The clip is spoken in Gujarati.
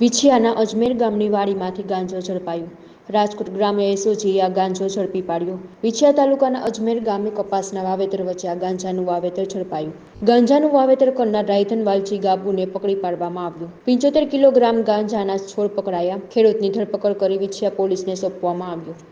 વિછિયાના અજમેર ગામની વાડીમાંથી ગાંજો ઝડપાયો. રાજકોટ ગ્રામ્ય એસઓજીએ આ ગાંજો ઝડપી પાડ્યો. વિછિયા તાલુકાના અજમેર ગામે કપાસના વાવેતર વચ્ચે આ ગાંજાનું વાવેતર ઝડપાયું. ગાંજાનું વાવેતર કરનાર રાયધન વાલજી ગાબુને પકડી પાડવામાં આવ્યું. પંચોતેર કિલોગ્રામ ગાંજાના છોડ પકડાયા. ખેડૂતની ધરપકડ કરી વિછિયા પોલીસને સોંપવામાં આવ્યો.